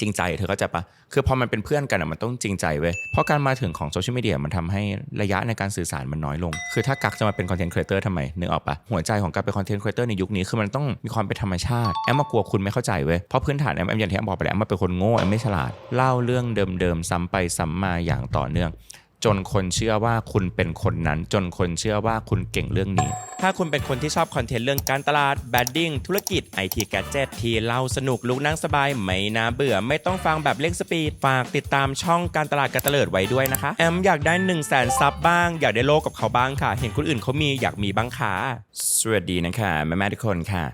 จริงใจเธอก็จะปะคือพอมันเป็นเพื่อนกันอะมันต้องจริงใจเว้ยเพราะการมาถึงของโซเชียลมีเดียมันทำให้ระยะในการสื่อสารมันน้อยลง คือถ้ากักจะมาเป็นคอนเทนต์ครีเอเตอร์ทำไมนึกออกปะหัวใจของการเป็นคอนเทนต์ครีเอเตอร์ในยุคนี้คือมันต้องมีความเป็นธรรมชาติแอมมากลัวคุณไม่เข้าใจเว้ยเพราะพื้นฐานแอมแอมอย่างที่แอมบอกไปแล้วแอมมาเป็นคนโง่แอมไม่ฉลาดเล่าเรื่องเดิมๆซ้ำไปซ้ำมาอย่างต่อเนื่อง จนคนเชื่อว่าคุณเป็นคนนั้น จนคนเชื่อว่าคุณเก่งเรื่องนี้ ถ้าคุณเป็นคนที่ชอบคอนเทนต์เรื่องการตลาดแบดดิ้งธุรกิจไอทีแกจ e t ที่เล่าสนุกลุกนั่งสบาย ไม่น่าเบื่อ ไม่ต้องฟังแบบเร่งสปีดฝากติดตามช่องการตลาดการตะเลิดไว้ด้วยนะคะ แอมอยากได้1 0 0 0 0แสนซับบ้าง อยากได้โลกกับเขาบ้างค่ะ เห็นคนอื่นเขามีอยากมีบ้างค่ะสวัสดีนะคะแม่แม่ๆทุกคนค่ะ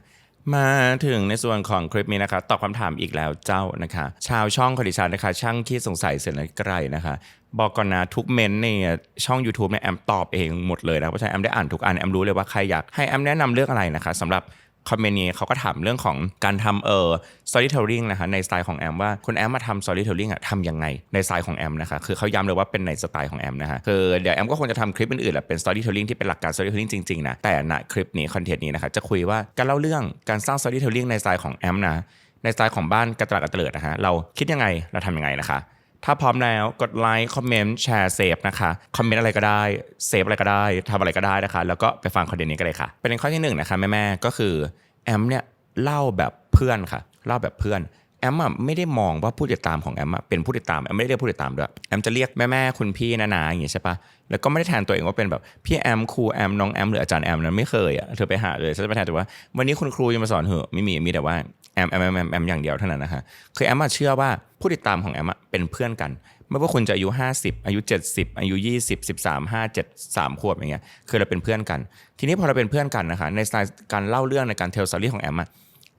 มาถึงในส่วนของคลิปนี้นะคะตอบคำถามอีกแล้วเจ้านะคะ ชาวช่องคดิชานะคะ ช่างที่สงสัยเสร็จแล้วไกลนะคะ บอกก่อนนะทุกเมนต์ในช่อง YouTube เนี่ยแอมตอบเองหมดเลยนะเพราะฉะนั้นแอมได้อ่านทุกอันแอมรู้เลยว่าใครอยากให้แอมแนะนำเรื่องอะไรนะคะสำหรับ คอมเมนต์นี้เขาก็ถามเรื่องของการทำเอ่อ storytelling นะคะในสไตล์ของแอมว่าคุณแอมมาทำ storytelling อะทำยังไงในสไตล์ของแอมนะคะคือเขาย้ำเลยว่าเป็นในสไตล์ของแอมนะคะคือเดี๋ยวแอมก็คงจะทำคลิปอื่นๆแหละเป็น storytelling ที่เป็นหลักการ storytelling จริงๆนะแต่ณคลิปนี้คอนเทนต์นี้นะคะจะคุยว่าการเล่าเรื่องการสร้าง storytelling ในสไตล์ของแอมนะในสไตล์ของบ้านกระตลากระเตลิดนะคะเราคิดยังไงเราทำยังไงนะคะ ถ้าพร้อมแล้วกดไลค์คอมเมนต์แชร์เซฟนะคะคอมเมนต์อะไรก็ได้เซฟอะไรก็ได้ทำอะไรก็ได้นะคะ แล้วก็ไปฟังคอนเทนต์นี้กันเลยค่ะประเด็นข้อที่หนึ่งนะคะแม่ๆก็คือแอมเนี่ยเล่าแบบเพื่อนค่ะเล่าแบบเพื่อนแอมอะไม่ได้มองว่าผู้ติดตามของแอมอะเป็นผู้ติดตามแอมไม่ได้เรียกผู้ติดตามด้วยแอมจะเรียกแม่แม่ๆคุณพี่นานาอย่างงี้ใช่ปะแล้วก็ไม่ได้แทนตัวเองว่าเป็นแบบพี่แอมครูแอมน้องแอมหรืออาจารย์แอมนั้นไม่เคยอะเธอไปหาเลยฉันจะไปแทนแต่ว่าวันนี้คุณครูจะมาสอนเหอะไม่มีมีแต่ว่า มแอมแอมแอมแอมอย่างเดียวเท่านั้นนะคะคือแอมเชื่อว่าผู้ติดตามของแอมเป็นเพื่อนกัน ไม่ว่าคุณจะอายุ 50 อายุ 70 อายุ 20 13 5 7 3ขวบอย่างเงี้ยคือเราเป็นเพื่อนกัน ทีนี้พอเราเป็นเพื่อนกันนะคะในสไตล์การเล่าเรื่องในการเทลสตอรี่ของแอมอะ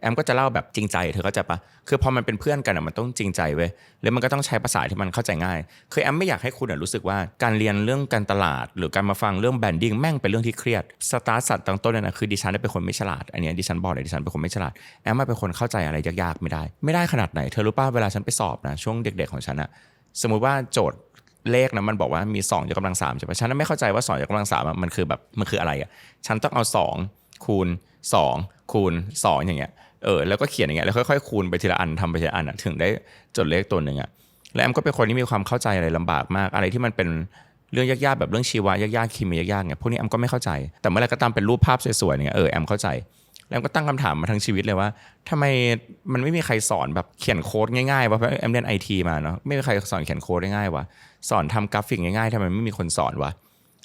แอมก็จะเล่าแบบจริงใจเธอเข้าใจปะคือพอมันเป็นเพื่อนกันอะมันต้องจริงใจเว้ยแล้วมันก็ต้องใช้ภาษาที่มันเข้าใจง่าย คือแอมไม่อยากให้คุณอะรู้สึกว่าการเรียนเรื่องการตลาด หรือการมาฟังเรื่องแบรนดิ้งแม่งเป็นเรื่องที่เครียดสตาร์ทสัตว์ตั้งต้นเนี่ยนะคือดิฉันเป็นคนไม่ฉลาดอันนี้ดิฉันบอกเลยดิฉันเป็นคนไม่ฉลาดแอมมาเป็นคนเข้าใจอะไรยากๆไม่ได้ ไม่ได้ขนาดไหนเธอรู้ป่ะเวลาฉันไปสอบนะช่วงเด็ก ๆของฉันอะสมมุติว่าโจทย์เลขนะมันบอกว่ามี2ยกกำลังสามใช่ปะฉันไม่เข้าใจว่า2ยกกำลังสามมันคือแบบมันคืออะไรอะฉันต้องเอา 2 คูณ 2 คูณ 2 อย่างเงี้ย เออแล้วก็เขียนอย่างเงี้ยแล้วค่อยๆคูณไปทีละอันทำไปทีละอันอะถึงได้จดเลขตัวหนึ่งอะแล้วแอมก็เป็นคนที่มีความเข้าใจอะไรลำบากมาก อะไรที่มันเป็นเรื่องยากๆแบบเรื่องชีวะยากๆเคมียากๆเนี่ยพวกนี้แอมก็ไม่เข้าใจ แต่เมื่อไรก็ตามเป็นรูปภาพสวยๆเนี่ยเออแอมเข้าใจแล้วแอมก็ตั้งคำถามมาทั้งชีวิตเลยว่าทำไมมันไม่มีใครสอนแบบเขียนโค้ดง่ายๆวะเพราะแอมเรียนไอทีมาเนาะไม่มีใครสอนเขียนโค้ดได้ง่ายวะสอนทำกราฟิกง่ายๆทำไมไม่มีคนสอนวะ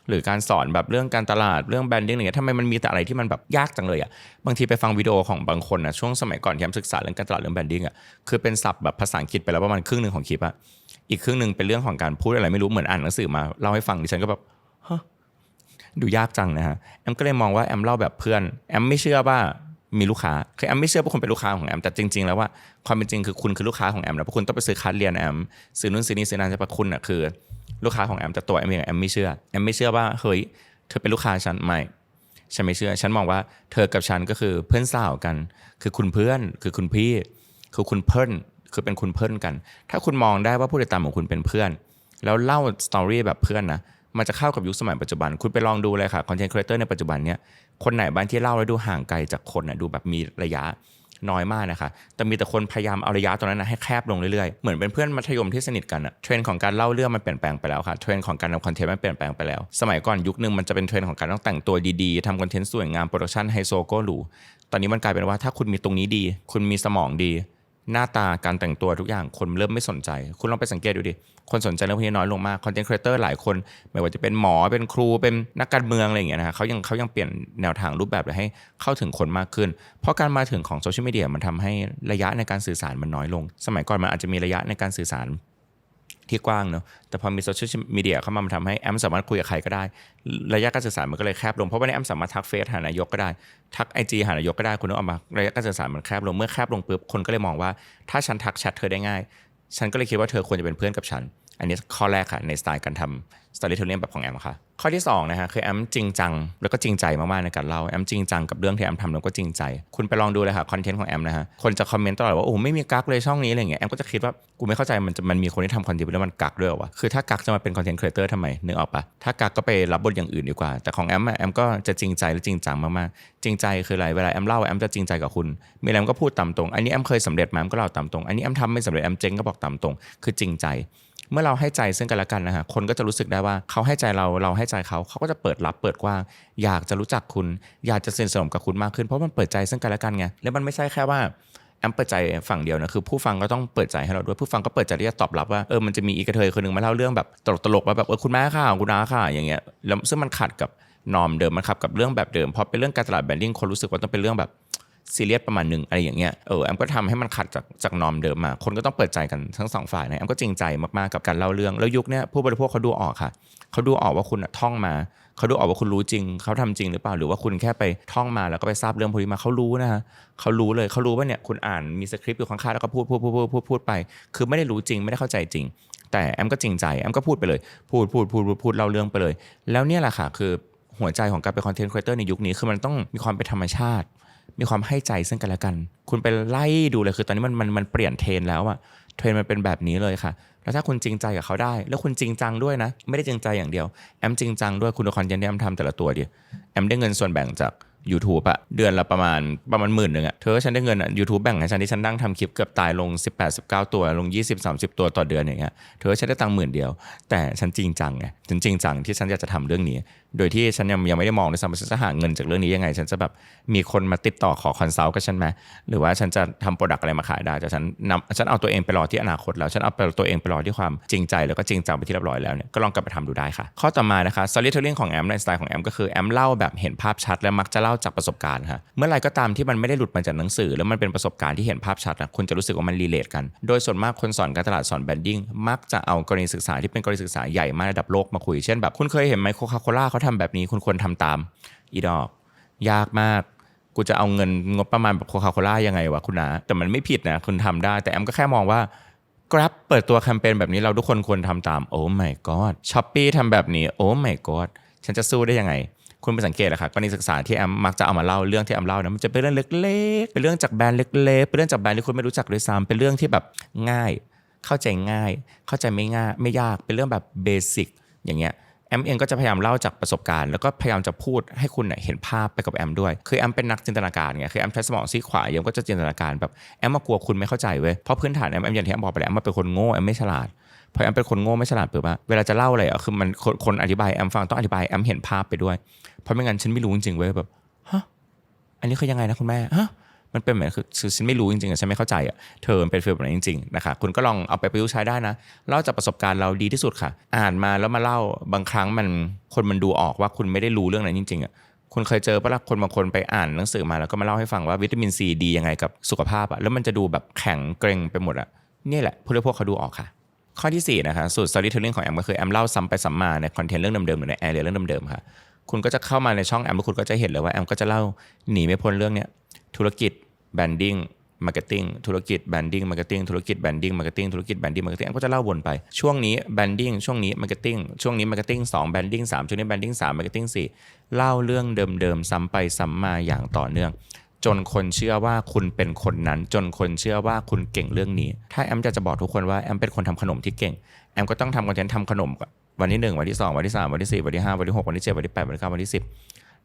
หรือการสอนแบบเรื่องการตลาดเรื่องแบรนดิ้งอะไรเงี้ยทำไมมันมีแต่อะไรที่มันแบบยากจังเลยอะบางทีไปฟังวิดีโอของบางคนนะช่วงสมัยก่อนที่แอมศึกษาเรื่องการตลาดเรื่องแบรนดิ้งอะคือเป็นศัพท์แบบภาษาอังกฤษไปแล้วประมาณครึ่งหนึ่งของคลิปอะอีกครึ่งหนึ่งเป็นเรื่องของการพูดอะไรไม่รู้เหมือนอ่านหนังสือมาเล่าให้ฟังดิฉันก็แบบฮะดูยากจังนะฮะแอมก็เลยมองว่าแอมเล่าแบบเพื่อนแอมไม่เชื่อว่ามีลูกค้าคือแอมไม่เชื่อว่าคุณเป็นลูกค้าของแอมแต่จริง ๆ แล้วว่าความเป็นจริงคือคุณคือลูกค้าของแอมนะเพราะคุณต้องไปซื้อคัดเรียนแอมซื้อนู่นซื้อนี่ซื้อนั่นใช่ปะคุณอะคือ ลูกค้าของแอมแต่ตัวแอมเองแอมไม่เชื่อแอมไม่เชื่อว่าเฮ้ยเธอเป็นลูกค้าฉันไม่ฉันไม่เชื่อ ฉันมองว่าเธอกับฉันก็คือเพื่อนสาวกัน คือคุณเพื่อน คือคุณพี่ คือคุณเพื่อน คือเป็นคุณเพื่อนกัน ถ้าคุณมองได้ว่าผู้ติดตามของคุณเป็นเพื่อน แล้วเล่าสตอรี่แบบเพื่อนนะ มันจะเข้ากับยุคสมัยปัจจุบัน คุณไปลองดูเลยค่ะ คอนเทนต์ครีเอเตอร์ในปัจจุบันเนี้ย คนไหนบ้างที่เล่าแล้วดูห่างไกลจากคนนะดูแบบมีระยะ น้อยมากนะคะ แต่มีแต่คนพยายามเอาระยะตรงนั้นนะให้แคบลงเรื่อยๆ เหมือนเป็นเพื่อนมัธยมที่สนิทกันอะเทรนของการเล่าเรื่องมันเปลี่ยนแปลงไปแล้วค่ะ เทรนของการทำคอนเทนต์มันเปลี่ยนแปลงไปแล้ว สมัยก่อนยุคนึงมันจะเป็นเทรนของการต้องแต่งตัวดีๆทำคอนเทนต์สวยงามโปรดักชันไฮโซก็หรู ตอนนี้มันกลายเป็นว่าถ้าคุณมีตรงนี้ดี คุณมีสมองดี หน้าตาการแต่งตัวทุกอย่างคนเริ่มไม่สนใจ คุณลองไปสังเกตดูดิ คนสนใจเรื่องพวกนี้น้อยลงมากคอนเทนต์ครีเอเตอร์หลายคน ไม่ว่าจะเป็นหมอเป็นครูเป็นนักการเมืองอะไรอย่างเงี้ยนะฮะเขายังเขายังเปลี่ยนแนวทางรูปแบบเลยให้เข้าถึงคนมากขึ้น เพราะการมาถึงของโซเชียลมีเดียมันทำให้ระยะในการสื่อสารมันน้อยลง สมัยก่อนมันอาจจะมีระยะในการสื่อสาร ที่กว้างเนอะแต่พอมีโซเชียลมีเดียเข้ามามันทำให้แอมสามารถคุยกับใครก็ได้ ระยะการสื่อสารมันก็เลยแคบลง เพราะว่าในแอมสามารถทักเฟซหานายกก็ได้ ทักไอจีหานายกก็ได้คุณต้องออกมาระยะการสื่อสารมันแคบลงเมื่อแคบลงปุ๊บคนก็เลยมองว่า ถ้าฉันทักแชทเธอได้ง่าย ฉันก็เลยคิดว่าเธอควรจะเป็นเพื่อนกับฉัน อันนี้ข้อแรกค่ะในสไตล์การทำ storytelling แบบของแอมค่ะ ข้อที่สองนะฮะคือแอมจริงจังแล้วก็จริงใจมากๆในการเล่าแอมจริงจังกับเรื่องที่แอมทำแล้วก็จริงใจ คุณไปลองดูเลยค่ะคอนเทนต์ของแอมนะฮะคนจะคอมเมนต์ตลอดว่าโอ้ไม่มีกักเลยช่องนี้อะไรเงี้ยแอมก็จะคิดว่ากูไม่เข้าใจมันจะมันมีคนที่ทำคอนเทนต์แล้วมันกักด้วยวะคือถ้ากักจะมาเป็นคอนเทนต์ครีเอเตอร์ทำไมนึกออกปะถ้ากักก็ไปรับบทอย่างอื่นดีกว่า แต่ของแอมอะแอมก็จะจริงใจและจริงจังมากๆจริงใจคืออะไรเวลาแอมเล่าแอมจะจริงใจกับคุณมีอะไรแอมก็พูดตามตรงอันนี้แอมเคยสำเร็จมาแอมก็เล่าตามตรงอันนี้แอมทำไม่สำเร็จแอมเจ๊งก็บอกตามตรงคือจริงใจ เมื่อเราให้ใจซึ่งกันและกันนะฮะคนก็จะรู้สึกได้ว่าเขาให้ใจเราเราให้ใจเขาเขาก็จะเปิดรับเปิดกว้างอยากจะรู้จักคุณ อยากจะสนิทสนมกับคุณมากขึ้นเพราะมันเปิดใจซึ่งกันและกันไงแล้วมันไม่ใช่แค่ว่าแอมเปิดใจฝั่งเดียวนะคือผู้ฟังก็ต้องเปิดใจให้เราด้วยผู้ฟังก็เปิดใจที่จะตอบรับว่าเออมันจะมีอีกระเทยคนหนึ่งมาเล่าเรื่องแบบตลกๆว่าแบบเออคุณแม่ค่ะคุณน้าค่ะอย่างเงี้ยแล้วซึ่งมันขัดกับนอมเดิมมันขัดกับเรื่องแบบเดิมพอเป็นเรื่องการตลาดแบรนดิ้งคนรู้สึกว่าต้องเป็นเรื่องแบบ ซีเรียสประมาณหนึ่งอะไรอย่างเงี้ยเออแอมก็ทำให้มันขัดจากจากนอมเดิมมา คนก็ต้องเปิดใจกันทั้งสองฝ่ายนะแอมก็จริงใจมากๆกับการเล่าเรื่องแล้วยุคเนี้ยผู้บริโภคเขาดูออกค่ะเขาดูออกว่าคุณอะท่องมาเขาดูออกว่าคุณรู้จริง เขาทำจริงหรือเปล่าหรือว่าคุณแค่ไปท่องมาแล้วก็ไปทราบเรื่องพวกนี้มาเขารู้นะฮะเขารู้เลยเขารู้ว่าเนี่ยคุณอ่านมีสคริปต์อยู่ข้างๆแล้วก็พูดพูดพูดพูดพูดพูดไป คือไม่ได้รู้จริงไม่ได้เข้าใจจริง แต่แอมก็จริงใจแอมก็พูดไปเลย พูดพูดพูดพูดพูดเล่าเรื่องไปเลย แล้วเนี่ยแหละค่ะคือหัวใจของการเป็นคอนเทนต์ครีเอเตอร์ในยุคนี้คือมันต้องมีความเป็นธรรมชาติ มีความให้ใจซึ่งกันและกัน คุณไปไล่ดูเลยคือตอนนี้มันมันมันเปลี่ยนเทรนแล้วอะเทรนมันเป็นแบบนี้เลยค่ะ แล้วถ้าคุณจริงใจกับเขาได้ แล้วคุณจริงจังด้วยนะ ไม่ได้จริงใจอย่างเดียว แอมจริงจังด้วยคุณดูคอนเทนต์ที่แอมทำแต่ละตัวดิ แอมได้เงินส่วนแบ่งจาก YouTube อะเดือนละประมาณประมาณหมื่นหนึ่งอะเธอฉันได้เงินอะยูทูบแบ่งให้ฉันที่ฉันนั่งทำคลิปเกือบตายลง 18 19 ตัวลง 20 30 ตัวต่อเดือนอย่างเงี้ยเธอฉันได้ตังค์หมื่นเดียว แต่ฉันจริงจังไงฉันจริงจังที่ฉันอยากจะทำเรื่องนี้ โดยที่ฉันยังยังไม่ได้มองด้วยซ้ำว่าฉันจะหาเงินจากเรื่องนี้ยังไง ฉันจะแบบมีคนมาติดต่อขอคอนซัลท์กับฉันไหมหรือว่าฉันจะทำโปรดักต์อะไรมาขายได้แต่ฉันนำฉันเอาตัวเองไปรอที่อนาคตแล้วฉันเอาตัวเองไปรอที่ความจริงใจแล้วก็จริงจังไปที่เรียบร้อยแล้วเนี่ยก็ลองกลับไปทำดูได้ค่ะ ข้อต่อมานะคะ storytelling ของแอมในสไตล์ของแอมก็คือแอมเล่าแบบเห็นภาพชัดและมักจะเล่าจากประสบการณ์ค่ะเมื่อไรก็ตามที่มันไม่ได้หลุดมาจากหนังสือ แล้วมันเป็นประสบการณ์ที่เห็นภาพชัดนะคุณจะรู้สึกว่ามันรีเลทกัน โดยส่วนมากคนสอนการตลาดสอนแบรนดิ้งมักจะเอากรณีศึกษาที่เป็นกรณีศึกษาใหญ่มากระดับโลกมาคุยเช่นแบบคุณเคยเห็นไหมโคคาโคล่าเขาทำแบบนี้คุณควรทำตาม อีดอก ยากมากกูจะเอาเงินงบประมาณแบบโคคาโคล่ายังไงวะคุณนะแต่มันไม่ผิดนะคุณทำได้ แต่แอมก็แค่มองว่า Grab เปิดตัวแคมเปญแบบนี้เราทุกคนควรทำตาม โอ้ my god Shopee ทำแบบนี้ โอ้ my god ฉันจะสู้ได้ยังไง คุณไปสังเกตนะครับกรณีศึกษาที่แอมมักจะเอามาเล่าเรื่องที่แอมเล่านะมันจะเป็นเรื่องเล็กๆเป็นเรื่องจากแบรนด์เล็กๆเป็นเรื่องจากแบรนด์ที่คุณไม่รู้จักด้วยซ้ำเป็นเรื่องที่แบบง่าย เข้าใจง่าย เข้าใจไม่ง่ายไม่ยากเป็นเรื่องแบบเบสิกอย่างเงี้ย แอมเองก็จะพยายามเล่าจากประสบการณ์แล้วก็พยายามจะพูดให้คุณเห็นภาพไปกับแอมด้วย คือแอมเป็นนักจินตนาการไงคือแอมใช้สมองซีขวาแอมก็จะจินตนาการแบบแอมมากลัวคุณไม่เข้าใจเว้ยเพราะพื้นฐานแอมแอมอย่างที่แอมบอกไปแล้วแอมมาเป็นคนโง่แอมไม่ฉลาดพอแอมเป็นคนโง่ไม่ฉลาดเปิดว่าเวลาจะเล่าอะไรอะคือมันคนคนอธิบายแอมฟังต้องอธิบายแอมเห็นภาพไปด้วย เพราะไม่งั้นฉันไม่รู้จริงๆเว้ยแบบฮะอันนี้คือยังไงนะคุณแม่ฮะ มันเป็นเหมือนคือฉันไม่รู้จริงๆอะฉันไม่เข้าใจอะเธอเป็นฟีลแบบนั้นจริงๆนะคะคุณก็ลองเอาไปประยุกต์ใช้ได้นะเล่าจากประสบการณ์เราดีที่สุดค่ะ อ่านมาแล้วมาเล่าบางครั้งมันคนมันดูออกว่าคุณไม่ได้รู้เรื่องนั้นจริงๆอะคุณเคยเจอปะล่ะคนบางคนไปอ่านหนังสือมาแล้วก็มาเล่าให้ฟังว่าวิตามินซีดียังไงกับสุขภาพอะแล้วมันจะดูแบบแข็งเกร็งไปหมดอะนี่แหละผู้บริโภคเขาดูออกค่ะข้อที่4นะคะสูตร storytelling ของแอมก็คือแอมเล่าซ้ำไปซ้ำมาในคอนเทนต์เรื่องเดิมๆหรือในแอร์เรียเรื่องเดิมๆค่ะ คุณก็จะเข้ามาในช่องแอมแล้วคุณก็จะเห็นเลยว่าแอมก็จะเล่าหนีไม่พ้นเรื่องเนี้ยธุรกิจ แบรนดิ้งมาร์เก็ตติ้งธุรกิจแบรนดิ้งมาร์เก็ตติ้งธุรกิจแบรนดิ้งมาร์เก็ตติ้งธุรกิจแบรนดิ้งมาร์เก็ตติ้งแอมก็จะเล่าวนไป ช่วงนี้แบรนดิ้งช่วงนี้มาร์เก็ตติ้งช่วงนี้มาร์เก็ตติ้งสองแบรนดิ้งสามช่วงนี้แบรนดิ้งสามมาร์เก็ตติ้งสี่เล่าเรื่องเดิมๆซ้ำไปซ้ำมาอย่างต่อเนื่อง จนคนเชื่อว่าคุณเป็นคนนั้น จนคนเชื่อว่าคุณเก่งเรื่องนี้ ถ้าแอมจะจะบอกทุกคนว่าแอมเป็นคนทำขนมที่เก่งแอมก็ต้องทำคอนเทนต์ทำขนมวันที่ 1 วันที่ 2 วันที่ 3 วันที่ 4 วันที่ 5 วันที่ 6 วันที่ 7 วันที่ 8 วันที่ 9 วันที่ 10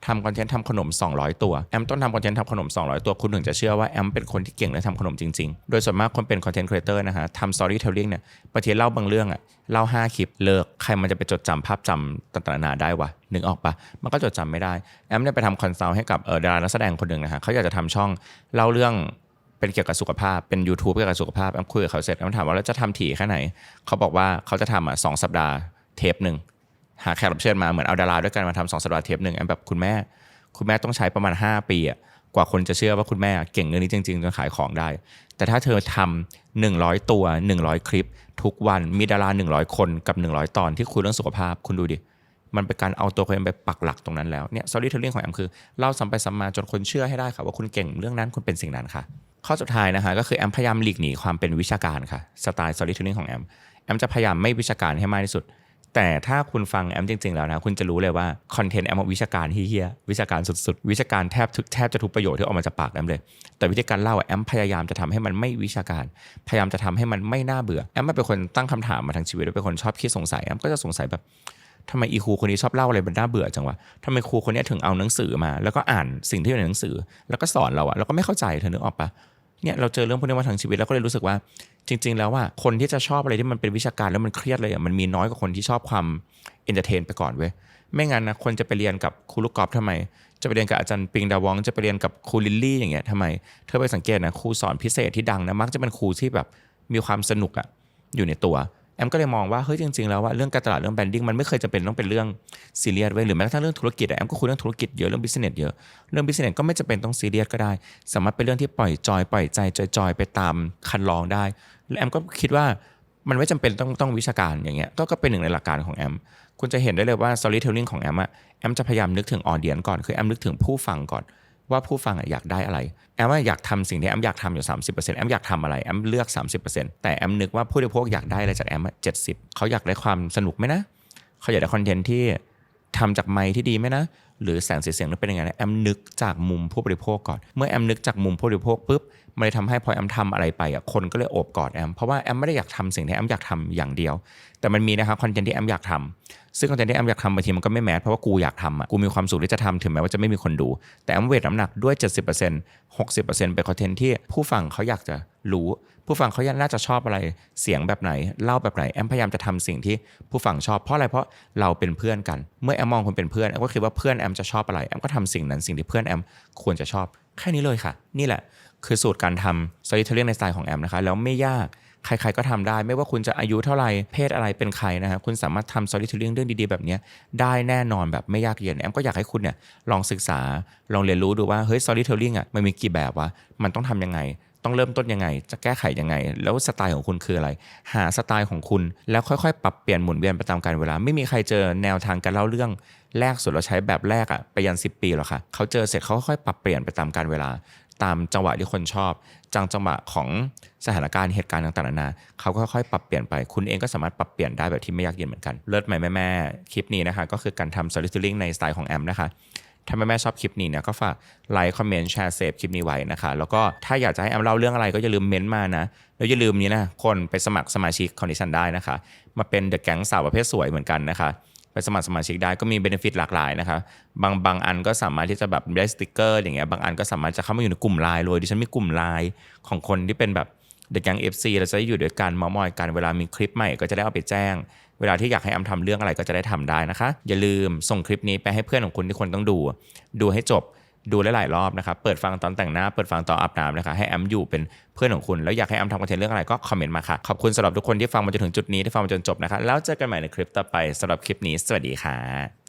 ทำคอนเทนต์ทำขนม 200 ตัวแอมต้องทำคอนเทนต์ทำขนม 200 ตัวคุณถึงจะเชื่อว่าแอมเป็นคนที่เก่งและทำขนมจริงๆ โดยส่วนมากคนเป็นคอนเทนต์ครีเอเตอร์นะฮะทำสตอรี่เทลลิ่งเนี่ยบางทีเล่าบางเรื่องอะเล่า 5 คลิปเลิกใครมันจะไปจดจำภาพจำต่างๆนานาได้วะนึกออกปะมันก็จดจำไม่ได้แอมเนี่ยไปทำคอนซัลท์ให้กับดารานักแสดงคนหนึ่งนะฮะเขาอยากจะทำช่องเล่าเรื่องเป็นเกี่ยวกับสุขภาพ เป็น YouTube เกี่ยวกับสุขภาพแอมคุยกับเขาเสร็จแอมถามว่าแล้วจะทำถี่แค่ไหน เขาบอกว่าเขาจะทำอะสองสัปดาห์เทปหนึ่ง หาแขกรับเชิญมาเหมือนเอาดาราด้วยกันมาทำสองสัปดาห์เทปหนึ่งแอมแบบคุณแม่ คุณแม่ต้องใช้ประมาณ 5 ปีอะกว่าคนจะเชื่อว่าคุณแม่เก่งเรื่องนี้จริงๆจนขายของได้ แต่ถ้าเธอทำ100 ตัว 100 คลิป ทุกวันมีดารา 100 คนกับ 100 ตอนที่คุยเรื่องสุขภาพคุณดูดิมันเป็นการเอาตัวคนไปปักหลักตรงนั้นแล้วเนี่ย storytelling ของแอมคือเล่าซ้ำไปซ้ำมาจนคนเชื่อให้ได้ค่ะว่าคุณเก่งเรื่องนั้นคุณเป็นสิ่งนั้นค่ะ ข้อสุดท้ายนะคะก็คือแอมพยายามหลีกหนีความเป็นวิชาการค่ะสไตล์ storytelling ของแอมแอมจะพยายามไม่วิชาการให้มากที่สุด แต่ถ้าคุณฟังแอมจริงๆแล้วนะ คุณจะรู้เลยว่า คอนเทนต์แอมวิชาการเฮี้ยวิชาการสุดๆ วิชาการแทบทุกแทบจะทุกประโยชน์ที่ออกมาจากปากแอมเลย แต่วิธีการเล่าอะแอมพยายามจะทำให้มันไม่วิชาการ พยายามจะทำให้มันไม่น่าเบื่อแอมไม่เป็นคนตั้งคำถามมาทั้งชีวิตเป็นคนชอบคิดสงสัยแอมก็จะสงสัยแบบทำไมอีครูคนนี้ชอบเล่าอะไรมันน่าเบื่อจังวะทำไมครูคนนี้ถึงเอาหนังสือมา แล้วก็อ่านสิ่งที่อยู่ในหนังสือ แล้วก็สอนเราอะเราก็ไม่เข้าใจเธอนึกออกปะ เนี่ยเราเจอเรื่องพวกนี้มาทั้งชีวิตแล้วก็เลยรู้สึกว่า จริง ๆ แล้วว่าคนที่จะชอบอะไรที่มันเป็นวิชาการแล้วมันเครียดเลยอะมันมีน้อยกว่าคนที่ชอบความเอนเตอร์เทนไปก่อนเว้ยไม่งั้นนะคนจะไปเรียนกับครูลูกกอล์ฟทำไม จะไปเรียนกับอาจารย์ปิงดาวอง จะไปเรียนกับครูลิลลี่อย่างเงี้ยทำไม เธอไปสังเกตนะครูสอนพิเศษที่ดังนะมักจะเป็นครูที่แบบมีความสนุกอะอยู่ในตัว มก็เลยมองว่าเฮ้ยจริงๆแล้วว่าเรื่องการตลาดเรื่องแบรนดิ้งมันไม่เคยจะเป็นต้องเป็นเรื่องซีเรียสไว้ยหรือแม้กระทั่งเรื่องธุรกิจอะแอมก็คุยเรื่องธุรกิจเยอะเรื่องบิสเนสเยอะเรื่องบิสเนสก็ไม่จำเป็นต้องซีเรียสก็ได้ สามารถเป็นเรื่องที่ปล่อยจอยปล่อยใจจอยๆไปตามคันลองได้และแอมก็คิดว่ามันไม่จำเป็นต้องต้องวิชาการอย่างเงี้ยก็ก็เป็นหนึ่งในหลักการของแอมคุณจะเห็นได้เลยว่า storytelling ของแอมอะแอมจะพยายามนึกถึงออเดียนก่อนคือแอมนึกถึงผู้ฟังก่อน ว่าผู้ฟังอยากได้อะไร แอมว่าอยากทำสิ่งที่แอมอยากทำอยู่ 30%แอมอยากทำอะไร แอมเลือก 30%แต่แอมนึกว่าผู้บริโภคอยากได้อะไรจากแอมอะ70เขาอยากได้ความสนุกไหมนะ เขาอยากได้คอนเทนต์ที่ทำจากไมค์ที่ดีไหมนะ หรือแสงสีเสียงนั้นเป็นยังไงนะแอมนึกจากมุมผู้บริโภคก่อน เมื่อแอมนึกจากมุมผู้บริโภคปุ๊บมันเลยทำให้พอแอมทำอะไรไปอะคนก็เลยโอบกอดแอมเพราะว่าแอมไม่ได้อยากทำสิ่งที่แอมอยากทำอย่างเดียว แต่มันมีนะครับคอนเทนต์ที่แอมอยากทำซึ่งคอนเทนต์ที่แอมอยากทำบางทีมันก็ไม่แมสเพราะว่ากูอยากทำอะกูมีความสุขที่จะทำถึงแม้ว่าจะไม่มีคนดู แต่แอมเวทน้ำหนักด้วย 70% 60%เป็นคอนเทนต์ที่ผู้ฟังเขาอยากจะรู้ ผู้ฟังเขาน่าจะชอบอะไรเสียงแบบไหนเล่าแบบไหนแอมพยายามจะทำสิ่งที่ผู้ฟังชอบเพราะอะไรเพราะเราเป็นเพื่อนกัน เมื่อแอมมองคนเป็นเพื่อนแอมก็คิดว่าเพื่อนแอมจะชอบอะไรแอมก็ทำสิ่งนั้นสิ่งที่เพื่อนแอมควรจะชอบแค่นี้เลยค่ะ นี่แหละ คือสูตรการทำ storytelling ในสไตล์ของแอมนะคะแล้วไม่ยากใครๆก็ทำได้ ไม่ว่าคุณจะอายุเท่าไหร่เพศอะไรเป็นใครนะครับคุณสามารถทำ storytelling เรื่องดีๆ แบบนี้ได้แน่นอนแบบไม่ยากเย็นแอมก็อยากให้คุณเนี่ยลองศึกษาลองเรียนรู้ดูว่าเฮ้ย storytelling อะมันมีกี่แบบวะมันต้องทำยังไง ต้องเริ่มต้นยังไง จะแก้ไขยังไง แล้วสไตล์ของคุณคืออะไร หาสไตล์ของคุณแล้วค่อยๆ ปรับเปลี่ยนหมุนเวียนไปตามกาลเวลา ไม่มีใครเจอแนวทางการเล่าเรื่องแรกสุดเราใช้แบบแรกอะไปยัน 10 ปีหรอกค่ะเขาเจอเสร็จเขาค่อยๆปรับเปลี่ยนไปตามกาลเวลา ตามจังหวะที่คนชอบจังจังหวะของสถานการณ์เหตุการณ์ต่างๆนานาเขาก็ค่อยๆปรับเปลี่ยนไป คุณเองก็สามารถปรับเปลี่ยนได้แบบที่ไม่ยากเย็นเหมือนกัน เลิศไหมแม่ๆคลิปนี้นะคะก็คือการทำ storytelling ในสไตล์ของแอมนะคะ ถ้าแม่แม่ชอบคลิปนี้เนี่ยก็ฝากไลค์คอมเมนต์แชร์เซฟคลิปนี้ไว้นะคะ แล้วก็ถ้าอยากจะให้แอมเล่าเรื่องอะไรก็อย่าลืมเม้นต์มานะแล้วอย่าลืมนี้นะคนไปสมัครสมาชิกคอนดิชันได้นะคะ มาเป็นเดอะแก๊งสาวประเภทสวยเหมือนกันนะคะไปสมัครสมาชิกได้ก็มีเบนฟิตหลากหลายนะคะบางบางอันก็สามารถที่จะแบบได้สติกเกอร์อย่างเงี้ยบางอันก็สามารถจะเข้ามาอยู่ในกลุ่มไลน์เลยดิฉันมีกลุ่มไลน์ของคนที่เป็นแบบเดอะแก๊งเอฟซีเราจะได้อยู่ด้วยกันมามอยกันเวลามีคลิปใหม่ก็จะได้เอาไปแจ้ง เวลาที่อยากให้แอมทำเรื่องอะไรก็จะได้ทำได้นะคะ อย่าลืมส่งคลิปนี้ไปให้เพื่อนของคุณที่คนต้องดู ดูให้จบดูหลายๆรอบนะครับ เปิดฟังตอนแต่งหน้า เปิดฟังตอนอาบน้ำนะคะ ให้แอมอยู่เป็นเพื่อนของคุณ แล้วอยากให้แอมทำคอนเทนต์เรื่องอะไรก็คอมเมนต์มาค่ะ ขอบคุณสำหรับทุกคนที่ฟังมาจนถึงจุดนี้ ที่ฟังมาจนจบนะคะ แล้วเจอกันใหม่ในคลิปต่อไปสำหรับคลิปนี้ สวัสดีค่ะ